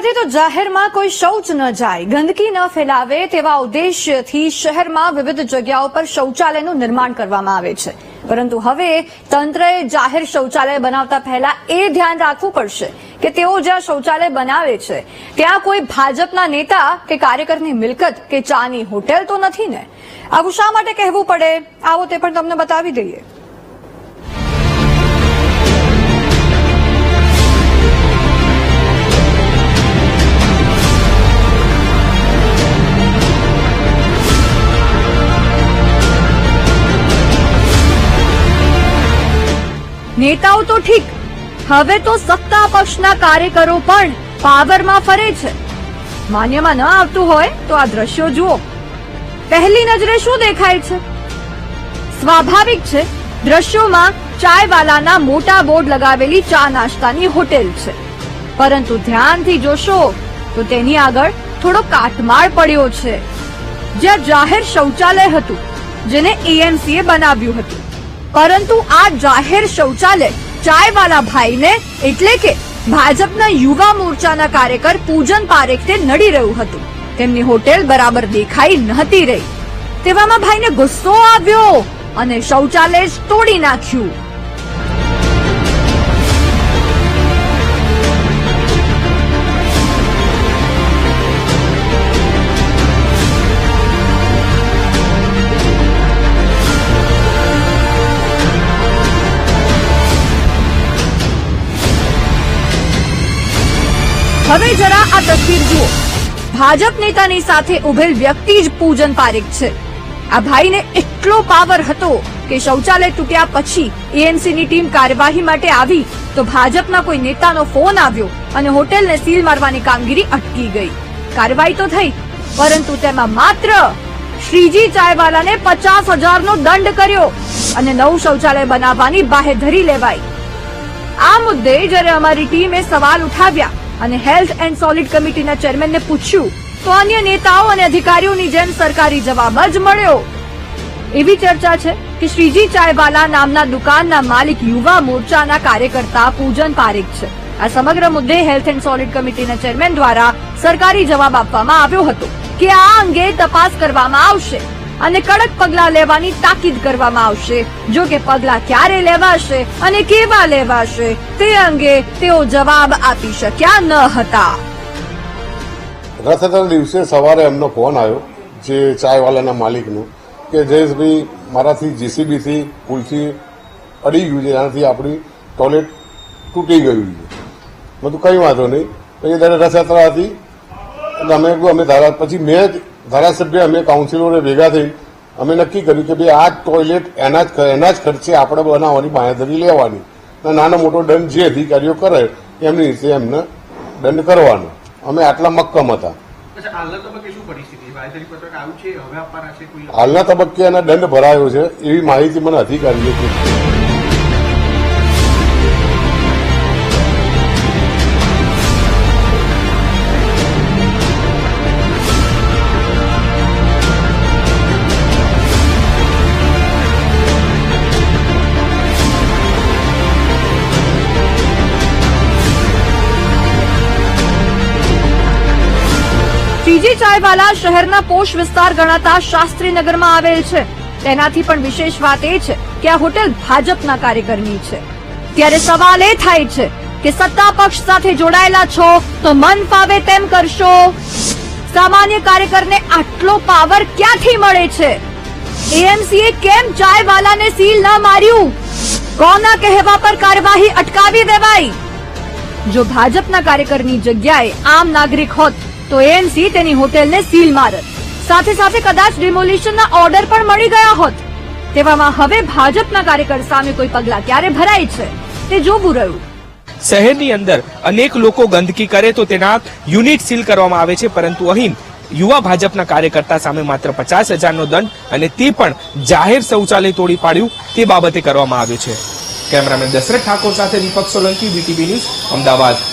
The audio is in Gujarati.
અમદાવાદથી તો જાહેરમાં કોઈ શૌચ ન જાય. ગંદકી ન ફેલાવે તેવા ઉદ્દેશ્યથી શહેરમાં વિવિધ જગ્યાઓ પર શૌચાલયનું નિર્માણ કરવામાં આવે છે. પરંતુ હવે તંત્રએ જાહેર શૌચાલય બનાવતા પહેલા એ ધ્યાન રાખવું પડશે કે તેઓ જ્યાં શૌચાલય બનાવે છે, ત્યાં કોઈ ભાજપના નેતા કે કાર્યકરની મિલકત કે ચાની હોટેલ તો નથી ને? આવું શા માટે કહેવું પડે? આવો તે પણ તમને બતાવી દઈએ. નેતાઓ તો ઠીક. હવે તો સત્તા પક્ષના કાર્યકરો પણ પાવરમાં ફરે છે. માન્યમાં ન આવતું હોય તો આ દ્રશ્યો જુઓ. પહેલી નજરે શું દેખાય છે? સ્વાભાવિક છે, દ્રશ્યોમાં ચાયવાલાના મોટા બોર્ડ લગાવેલી ચા નાસ્તાની હોટેલ છે. પરંતુ ધ્યાનથી જોશો તો તેની આગળ થોડો કાટમાળ પડ્યો છે. જ્યાં જાહેર શૌચાલય હતું, જેને એએમસીએ બનાવ્યું હતું. પરંતુ આ જાહેર શૌચાલય ચાયવાલા ભાઈને એટલે કે ભાજપના યુવા મોરચાના કાર્યકર પૂજન પારેખને નડી રહ્યું હતું. તેમની હોટેલ બરાબર દેખાઈ નહોતી રહી. તેવામાં ભાઈને ગુસ્સો આવ્યો અને શૌચાલય જ તોડી નાખ્યું. હવે જરા આ તસવીર જુઓ. ભાજપ નેતાની સાથે ઉભેલ વ્યક્તિ જ પૂજન પારેખ છે. આ ભાઈને એટલો પાવર હતો કે શૌચાલય તૂટ્યા પછી એએમસી ની ટીમ કાર્યવાહી માટે આવી તો ભાજપના કોઈ નેતાનો ફોન આવ્યો અને હોટેલને સીલ મારવાની કામગીરી અટકી ગઈ. કાર્યવાહી તો થઈ, પરંતુ તેમાં માત્ર શ્રીજી ચાયવાલાને પચાસ હજારનો દંડ કર્યો અને નવું શૌચાલય બનાવવાની બાહેધરી લેવાઈ. આ મુદ્દે જ્યારે અમારી ટીમે સવાલ ઉઠાવ્યા અને હેલ્થ એન્ડ સોલિડ કમિટીના ચેરમેનને પૂછ્યું, તો અન્ય નેતાઓ અને અધિકારીઓની જેમ સરકારી જવાબ જ મળ્યો. એવી ચર્ચા છે કે શ્રીજી ચાયવાલા નામના દુકાનના માલિક યુવા મોરચાના કાર્યકર્તા પૂજન પારેખ છે. આ સમગ્ર મુદ્દે હેલ્થ એન્ડ સોલિડ કમિટીના ચેરમેન દ્વારા સરકારી જવાબ આપવામાં આવ્યો હતો કે આ અંગે તપાસ કરવામાં આવશે. અને કડક પગલાં લેવાની તાકીદ કરવામાં આવશે. જો કે પગલાં ક્યારે લેવાશે અને કેવા લેવાશે, તે અંગે તેઓ જવાબ આપી શક્યા ન હતા. રથયાત્રા દિવસે સવારે એમનો ફોન આવ્યો, જે ચાયવાલાના માલિકનો, કે જયેશભાઈ, મારાથી જીસીબીથી પુલથી અડી ગયું છે એનાથી આપણી ટોયલેટ તૂટી ગયું છે. કીધું, કંઈ વાંધો નહીં. પછી ત્યારે રથયાત્રા હતી. એટલે અમે અમે ધારા પછી મેં જ ધારાસભ્ય અમે કાઉન્સિલરોને ભેગા થઈ અમે નક્કી કર્યું કે ભાઈ આ ટોયલેટ એના જ એના જ ખર્ચે આપણે બનાવવાની બાંયધરી લેવાની. અને નાનો મોટો દંડ જે અધિકારીઓ કરે એમની રીતે એમને દંડ કરવાનો. અમે આટલા મક્કમ હતા. હાલના તબક્કે એના દંડ ભરાયો છે એવી માહિતી મને અધિકારીએ ત્રીજી ચાયવાલા શહેરના પોષ વિસ્તાર ગણાતા શાસ્ત્રીનગરમાં આવેલ છે. તેનાથી પણ વિશેષ વાત એ છે કે આ હોટેલ ભાજપના કાર્યકરની છે. ત્યારે સવાલ એ થાય છે કે સત્તા પક્ષ સાથે જોડાયેલા છો તો મન ફાવે તેમ કરશો? સામાન્ય કાર્યકરને આટલો પાવર ક્યાંથી મળે છે? એએમસીએ કેમ ચાયવાલાને સીલ ન માર્યું? કોના કહેવા પર કાર્યવાહી અટકાવી દેવાઈ? જો ભાજપના કાર્યકરની જગ્યાએ આમ નાગરિક હોત તો એએમસી તેની હોટેલને સીલ મારત. સાથે સાથે કદાચ ડિમોલિશનના ઓર્ડર પણ મળી ગયા હોત. તેવામાં હવે ભાજપના કાર્યકર સામે કોઈ પગલા ક્યારે ભરાય છે, તે જોવું રહ્યું. શહેરની અંદર અનેક લોકો ગંદકી કરે તો તેના યુનિટ સીલ કરવામાં આવે છે, પરંતુ અહીં યુવા ભાજપના કાર્યકર્તા સામે માત્ર પચાસ હજારનો દંડ અને તે પણ જાહેર શૌચાલય તોડી પાડ્યું તે બાબતે કરવામાં આવ્યું છે. કેમેરામેન દશરથ ઠાકોર સાથે દીપક સોલંકી બીટીવી ન્યૂઝ, અમદાવાદ.